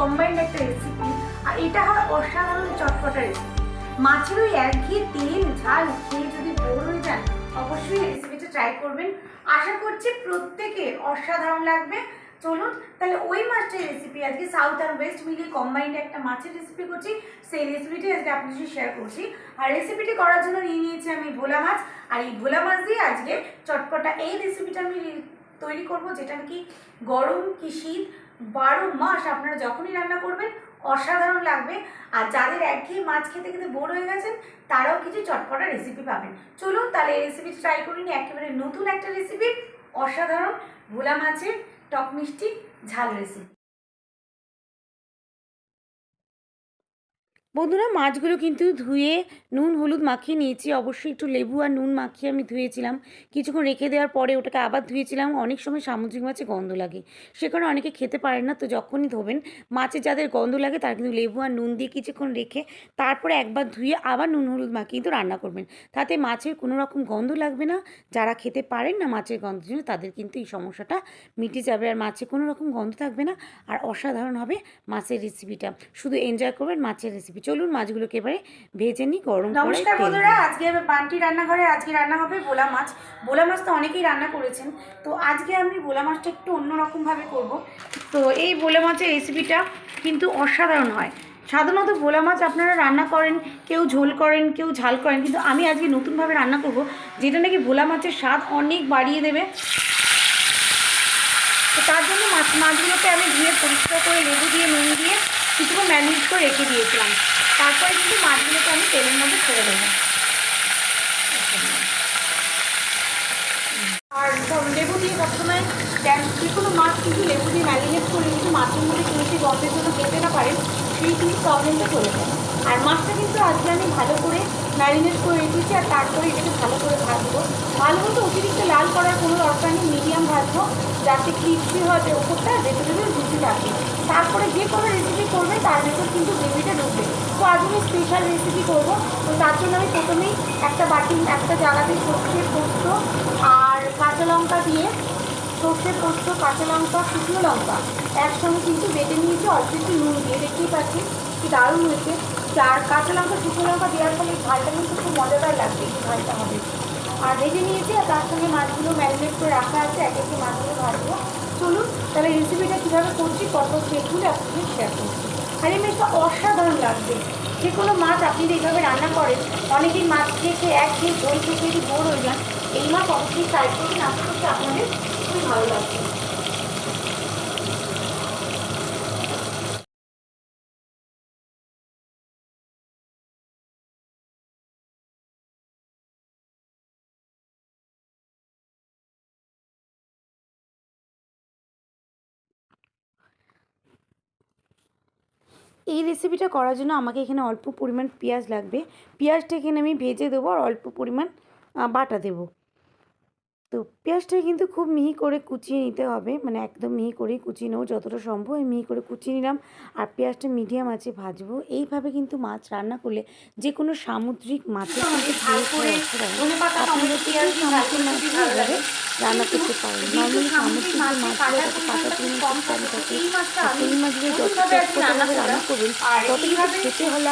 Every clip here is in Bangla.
কম্বাইন্ড একটা রেসিপি আর এটা হয় অসাধারণ চটপটা রেসিপি মাছের ওই একঘেয়ে তেল, ঝাল খেয়ে যদি বোর হয়ে যান, অবশ্যই রেসিপিটা ট্রাই করবেন। আশা করছি প্রত্যেকে অসাধারণ লাগবে। চলুন, তাহলে ওই মাছটাই রেসিপি আজকে সাউথ আর ওয়েস্ট মিলিয়ে কম্বাইন্ড একটা মাছের রেসিপি করছি। সেই রেসিপিটি আজকে আপনার সাথে শেয়ার করছি। আর রেসিপিটি করার জন্য নিয়ে নিয়েছি আমি ভোলা মাছ। আর এই ভোলা মাছ দিয়ে আজকে চটপটা এই রেসিপিটা আমি তৈরি করব, যেটা নাকি গরম কি শীত, বারো মাস আপনারা যখনই রান্না করবেন, অসাধারণ লাগবে। আর যাদের একঘেয়ে মাছ খেতে খেতে বোর হয়ে গেছেন, তারাও কিছু চটপটা রেসিপি পাবেন। চলুন তাহলে এই রেসিপি ট্রাই করিনি, একেবারে নতুন একটা রেসিপি অসাধারণ ভোলা মাছের টক মিষ্টি ঝাল রেসিপি বন্ধুরা, মাছগুলো কিন্তু ধুয়ে নুন, হলুদ মাখিয়ে নিয়েছি। অবশ্যই একটু লেবু আর নুন মাখিয়ে আমি ধুয়েছিলাম। কিছুক্ষণ রেখে দেওয়ার পরে ওটাকে আবার ধুয়েছিলাম। অনেক সময় সামুদ্রিক মাছে গন্ধ লাগে। সে কারণে অনেকে খেতে পারেন না, তো যখনই ধোবেন মাছের যাদের গন্ধ লাগে তারা কিন্তু লেবু আর নুন দিয়ে কিছুক্ষণ রেখে তারপরে একবার ধুয়ে আবার নুন, হলুদ মাখিয়ে কিন্তু রান্না করবেন। তাতে মাছের কোনো রকম গন্ধ লাগবে না। যারা খেতে পারেন না মাছের গন্ধের জন্য, তাদের কিন্তু এই সমস্যাটা মিটে যাবে আর মাছে কোনো রকম গন্ধ থাকবে না। আর অসাধারণ হবে মাছের রেসিপিটা শুধু এনজয় করবেন মাছের রেসিপি চলুন মাছগুলোকে এবারে ভেজে নিই, গরম নমস্কার বন্ধুরা, আজকে বান্টি রান্নাঘরে আজকে রান্না হবে বোলা মাছ। বোলা মাছ তো অনেকেই রান্না করেছেন। তো আজকে আমি বোলা মাছটা একটু অন্যরকমভাবে করব। তো এই বোলা মাছের রেসিপিটা কিন্তু অসাধারণ হয়। সাধারণত ভোলা মাছ আপনারা রান্না করেন, কেউ ঝোল করেন, কেউ ঝাল করেন, কিন্তু আমি আজকে নতুনভাবে রান্না করব, যেটা নাকি ভোলা মাছের স্বাদ অনেক বাড়িয়ে দেবে। তো তার জন্য মাছ, মাছগুলোকে আমি ধুয়ে পরিষ্কার করে লেবু দিয়ে, নুন দিয়ে কিছুক্ষণ ম্যানেজ করে রেখে দিয়েছিলাম। তারপরে কিন্তু মাছগুলোকে আমি তেলের মধ্যে ছেড়ে দেবো। আর লেবু দিয়ে সবসময় যে কোনো মাছ কিন্তু লেবু দিয়ে ম্যারিনেট করে কিন্তু মাছের মধ্যে কিন্তু গন্ধের জন্য পেতে না পারেন সেই কিন্তু প্রবলেমটা চলে যায়। আর মাছটা কিন্তু আজকে আমি ভালো করে ম্যারিনেট করে রেখেছি আর তারপরে এটাকে ভালো করে ভাজবো। ভালো মতো অতিরিক্ত লাল করার কোনো দরকার নেই মিডিয়াম ভাজবো, যাতে ক্রিপসি হয় ওপরটা ভেজিটেবল রুচি থাকে তারপরে যে কোনো রেসিপি করবে, তার ভেতর কিন্তু গ্রেভিটা ঢুকবে। তো আজ আমি স্পেশাল রেসিপি করব। তো তার জন্য আমি প্রথমেই একটা বাটি, একটা জায়গাতে সর্ষে পোস্ত আর কাঁচা লঙ্কা দিয়ে সর্ষে পোস্ত, কাঁচা লঙ্কা, শুকনো লঙ্কা একসঙ্গে কিন্তু বেটে নিয়েছি, অল্প একটু নুন দিয়ে। দেখতেই পাচ্ছি কি দারুণ হয়েছে। চার কাঁচা লঙ্কা, শুকনো লঙ্কা দেওয়ার ফলে ঝালটা কিন্তু খুব মজাদার লাগবে, এই ঝালটা হবে। আর ভেজে নিয়েছি, আর তার সঙ্গে মাছগুলো ম্যারিনেট করে রাখা আছে, এক একটি মাছগুলো ভাজবো। চলুন, তাহলে রেসিপিটা কীভাবে করছি, কত স্টেপগুলো আপনাদের শেয়ার করছি। আর এই মাছটা অসাধারণ লাগবে যে কোনো মাছ আপনি এইভাবে রান্না করেন, অনেকেই মাছ খেয়ে খেয়ে এক খেয়ে ঝোল খেয়ে যদি বোর হয়ে যান। এই মাছ অবশ্যই ট্রাই করবেন আশা আপনাদের খুবই ভালো লাগবে। এই রেসিপিটা করার জন্য আমাকে এখানে অল্প পরিমাণ পেঁয়াজ লাগবে। পেঁয়াজটা এখানে আমি ভেজে দেবো আর অল্প পরিমাণ বাটা দেবো। তো পেঁয়াজটা কিন্তু খুব মিহি করে কুচিয়ে নিতে হবে মানে একদম মিহি করে কুচিয়ে নেব যতটা সম্ভব আমি মিহি করে কুচিয়ে নিলাম। আর পেঁয়াজটা মিডিয়াম আছে ভাজবো। এইভাবে কিন্তু মাছ রান্না করলে যে কোনো সামুদ্রিক মাছের কিন্তু করে অসাধারণ। কিন্তু দিয়ে মাছ রান্না করতে পারেন নর্মালি সামুদ্রিক যে মাছে মাছগুলো তাতে কাঁটার কম খুব কম থাকে আর সেই মাছগুলো যত আজকে রান্না করবেন তত কিন্তু খেতে হলে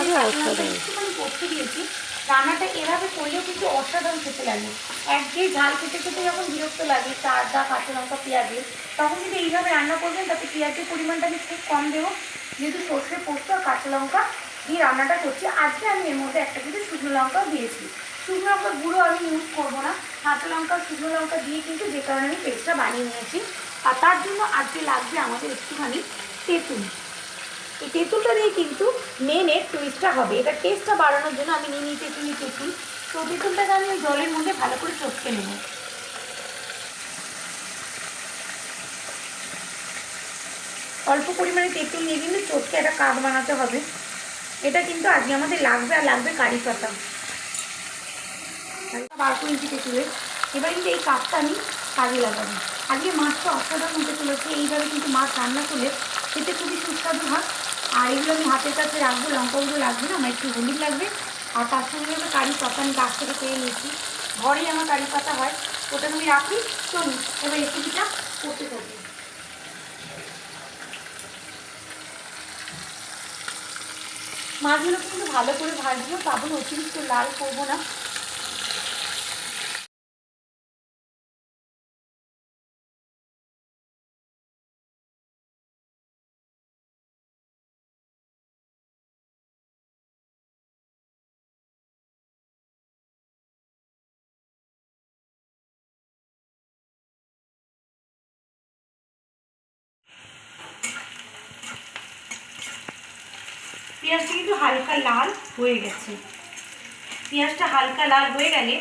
করতে দিয়েছি রান্নাটা এভাবে করলেও কিন্তু অসাধারণ খেতে লাগে। একঘেয়ে ঝাল খেতে খেতে যখন বিরক্ত লাগে চার দা কাঁচা লঙ্কা পেঁয়াজের তখন যদি এইভাবে রান্না করবেন তাতে পেঁয়াজের পরিমাণটা আমি খুব কম দেবো। যেহেতু সর্ষে পোস্ত আর কাঁচা লঙ্কা দিয়ে রান্নাটা করছি আজকে আমি এর মধ্যে একটা কিন্তু শুকনো লঙ্কাও দিয়েছি। শুকনো লঙ্কা গুঁড়ো আমি ইউজ করব না। কাঁচা লঙ্কা, শুকনো লঙ্কা দিয়ে কিন্তু যে কারণে আমি পেস্টটা বানিয়ে নিয়েছি। আর তার জন্য আজকে লাগবে আমাদের একটুখানি তেঁতুল। এই তেঁতুলটা দিয়ে কিন্তু মেন এর টুইস্টটা হবে। এটা টেস্টটা বাড়ানোর জন্য আমি নিয়ে নিয়েছি একটু তেঁতুল। তো তেঁতুলটাকে আমি ওই জলের মধ্যে ভালো করে চটকে নেব। অল্প পরিমাণে তেঁতুল নিয়ে কিন্তু চটকে একটা কাক বানাতে হবে। এটা কিন্তু আজকে আমাদের লাগবে আর লাগবে কারি পাতা। বার করে নিচ্ছি তেঁতুলের এবার কিন্তু এই কাকটা আমি কাজে লাগাবো। আজকে মাছটা অসাধারণ হতে চলেছে। এইভাবে কিন্তু মাছ রান্না করলে খেতে খুবই সুস্বাদু হয়। আর এগুলো আমি হাতের কাছে রাখব লঙ্কাগুলো লাগবে না, আমার একটু হলুদ লাগবে। আর তার সঙ্গে আমি কারি পাতা আমি গাছ থেকে পেয়ে নিয়েছি। ঘরেই আমার কারি পাতা হয়। ওটা আমি রাখি। চলুন, এবার রেসিপিটা করতে থাকি। মাছগুলো কিন্তু ভালো করে ভাজবো তারপর অতিরিক্ত লাল করব না। পেঁয়াজটা কিন্তু হালকা লাল হয়ে গেছে। পেঁয়াজটা হালকা লাল হয়ে গেলে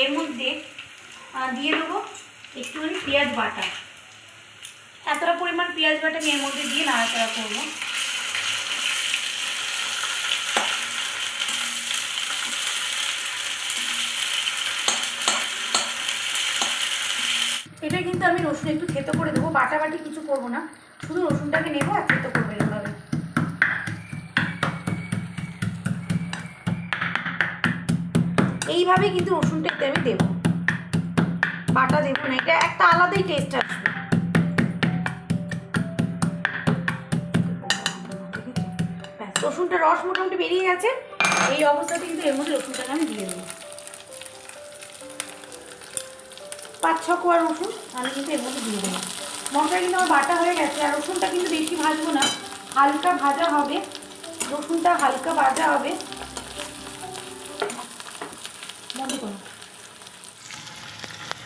এর মধ্যে দিয়ে দেবো একটুখানি পেঁয়াজ বাটা। এতটা পরিমাণ পেঁয়াজ বাটা আমি এর মধ্যে দিয়ে নাড়াচাড়া করব। এটা কিন্তু আমি রসুন একটু থেতো করে দেবো বাটা বাটি কিছু করব না। শুধু রসুনটাকে নেব আর থেতো করব এভাবে। এইভাবে কিন্তু রসুনটা আমি দেবো। বাটা দেবো না, এটা একটা আলাদাই টেস্ট আসবে। রসুনটা রস মোটামুটি বেরিয়ে গেছে। এই অবস্থাতে কিন্তু এর মধ্যে রসুনটাকে আমি দিয়ে দেবো। পাঁচ ছ কোয়া রসুন, আমি কিন্তু এর মধ্যে দিয়ে দেবো। মশলা কিন্তু আমার বাটা হয়ে গেছে, আর রসুনটা কিন্তু বেশি ভাজবো না। হালকা ভাজা হবে। রসুনটা হালকা ভাজা হবে। বন্ধ করো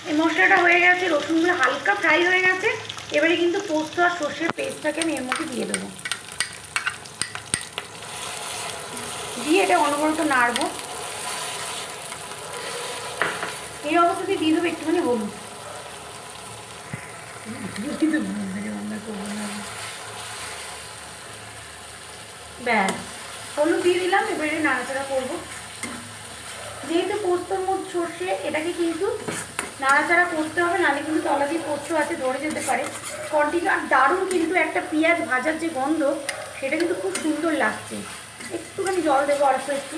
এই মশলাটা হয়ে গেছে, রসুনগুলো হালকা ফ্রাই হয়ে গেছে। এবারে কিন্তু পোস্ত আর সর্ষের পেস্টটাকে আমি এর মধ্যে দিয়ে দেবো। দিয়ে এটা অনবরত নাড়বো। এই অবস্থাতে দিয়ে দেবো একটুখানি হলুদ। ব্যাস, হলুদ দিয়ে দিলাম, এবারে নাড়াচাড়া করব। যেহেতু পোস্তর মধ্যে সর্ষে, এটাকে কিন্তু নাড়াচাড়া করতে হবে, নাহলে কিন্তু তলা দিয়ে পোস্ত আছে, ধরে যেতে পারে। কন্টিনিউ আর দারুণ কিন্তু একটা পেঁয়াজ ভাজার যে গন্ধ, সেটা কিন্তু খুব সুন্দর লাগছে। একটুখানি জল দেবো অল্প একটু।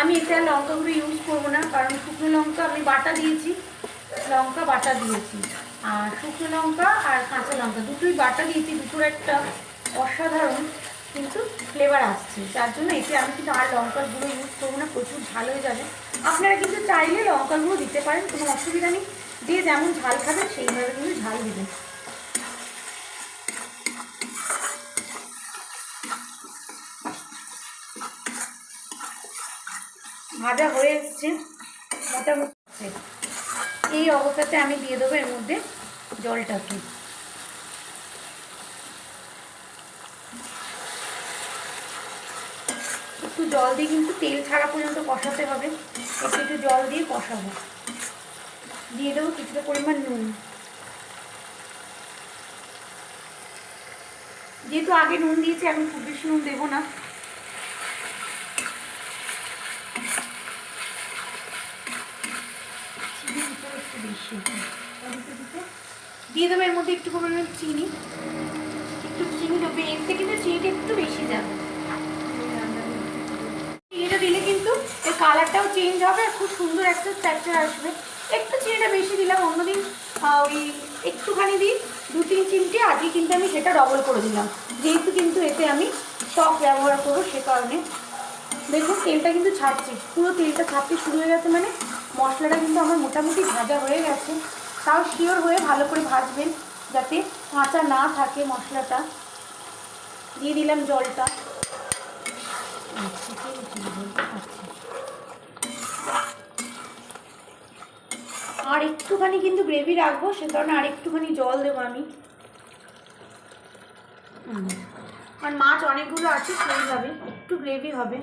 আমি এটা লঙ্কাগুলো ইউজ করব না, কারণ শুকনো লঙ্কা আমি বাটা দিয়েছি। লঙ্কা বাটা দিয়েছি। আর শুকনো লঙ্কা আর কাঁচা লঙ্কা, দুটোই বাটা দিয়েছি, দুটোর একটা অসাধারণ কিন্তু ফ্লেভার আসছে। তার জন্য এতে আমি কিন্তু আর লঙ্কার গুঁড়ো ইউজ করব না, প্রচুর ঝাল হয়ে যাবে। আপনারা কিন্তু চাইলে লঙ্কার গুঁড়ো দিতে পারেন, কোনো অসুবিধা নেই। দিয়ে যেমন ঝাল খাবে, সেইভাবে কিন্তু ঝাল দেবেন। ভাজা হয়ে এসছে, মোটামুটি। এই অবস্থাতে আমি দিয়ে দেবো এর মধ্যে জলটাকে। একটু জল দিয়ে কিন্তু তেল ছাড়া পর্যন্ত কষাতে হবে। একটু একটু জল দিয়ে কষাবো। দিয়ে দেবো কিছুটা পরিমাণ নুন। যেহেতু আগে নুন দিয়েছি আমি খুব বেশি নুন দেবো না। দিয়ে দেবো এর মধ্যে একটু পরিমাণ চিনি। একটু চিনি দেবে। এর থেকে কিন্তু চিনিটা একটু বেশি যাবে চিনিটা দিলে কিন্তু এর কালারটাও চেঞ্জ হবে আর খুব সুন্দর একটা স্ট্রাকচার আসবে। একটু চিনিটা বেশি দিলাম, অন্যদিন ওই একটুখানি দিই, দু তিন চিমটে আজকে কিন্তু আমি সেটা ডবল করে দিলাম। যেহেতু কিন্তু এতে আমি টক ব্যবহার করব সে কারণে। দেখুন, তেলটা কিন্তু ছাড়ছে, পুরো তেলটা ছাড়তে শুরু হয়ে গেছে মানে মশলাটা কিন্তু আমার মোটামুটি ভাজা হয়ে গেছে। তাও শিওর হয়ে ভালো করে ভাজবেন, যাতে কাঁচা না থাকে মশলাটা। দিয়ে দিলাম জলটা আচ্ছা, ঠিক আছে, জলটা খাচ্ছি। আর একটুখানি কিন্তু গ্রেভি রাখব, সে কারণে আর একটুখানি জল দেবো আমি। আর মাছ অনেকগুলো আছে, সেইভাবে একটু গ্রেভি হবে।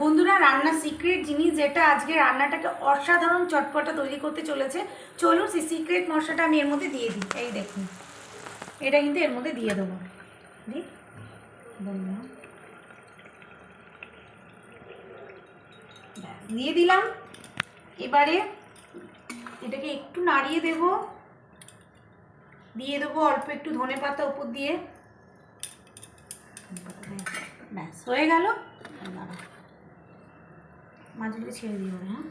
বন্ধুরা রান্নার সিক্রেট জিনিস যেটা আজকে রান্নাটাকে অসাধারণ চটপটা তৈরি করতে চলেছে। চলুন সেই সিক্রেট মশলাটা আমি এর মধ্যে দিয়ে দিই। এই দেখুন, এটা কিন্তু এর মধ্যে দিয়ে দেবো। দিই দিয়ে দিলাম। এবারে এটাকে একটু নাড়িয়ে দেব। দিয়ে দেবো অল্প একটু ধনে পাতা উপর দিয়ে। ব্যাস, হয়ে গেল। মাছগুলো ছেড়ে দিও হ্যাঁ?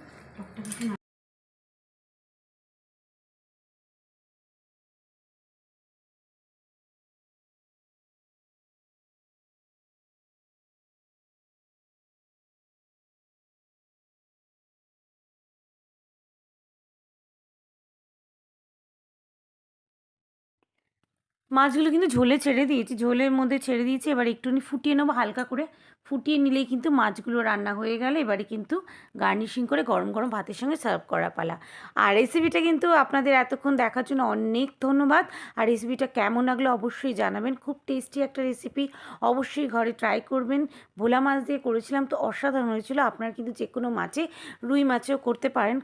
মাছগুলো কিন্তু ঝোলে ছেড়ে দিয়েছি, ঝোলের মধ্যে ছেড়ে দিয়েছি, এবার একটুখানি ফুটিয়ে নেব হালকা করে। ফুটিয়ে নিলেই কিন্তু মাছগুলো রান্না হয়ে গেলে। এবারে কিন্তু গার্নিশিং করে গরম গরম ভাতের সঙ্গে সার্ভ করা পালা। আর রেসিপিটা কিন্তু আপনাদের এতক্ষণ দেখার জন্য অনেক ধন্যবাদ। আর রেসিপিটা কেমন লাগল অবশ্যই জানাবেন। খুব টেস্টি একটা রেসিপি অবশ্যই ঘরে ট্রাই করবেন। ভোলা মাছ দিয়ে করেছিলাম তো অসাধারণ হয়েছিল। আপনারা কিন্তু যে কোনো মাছে রুই মাছেও করতে পারেন।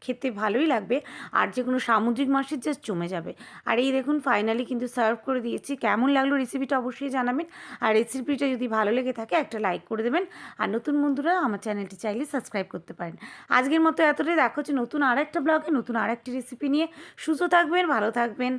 খেতে ভালোই লাগবে। আর যে কোনো সামুদ্রিক মাছের জাস্ট জমে যাবে। আর এই দেখুন ফাইনালি কিন্তু সার্ভ করে দিয়েছি। কেমন লাগল রেসিপিটা অবশ্যই জানাবেন। আর রেসিপিটা যদি ভালো লেগে থাকে একটা লাইক করে দেবেন। আর নতুন বন্ধুরা আমার চ্যানেলটি চাইলে সাবস্ক্রাইব করতে পারেন। আজকের মতো এতটাই। দেখা হচ্ছে নতুন আর একটা ব্লগে নতুন আর একটি রেসিপি নিয়ে। সুস্থ থাকবেন, ভালো থাকবেন।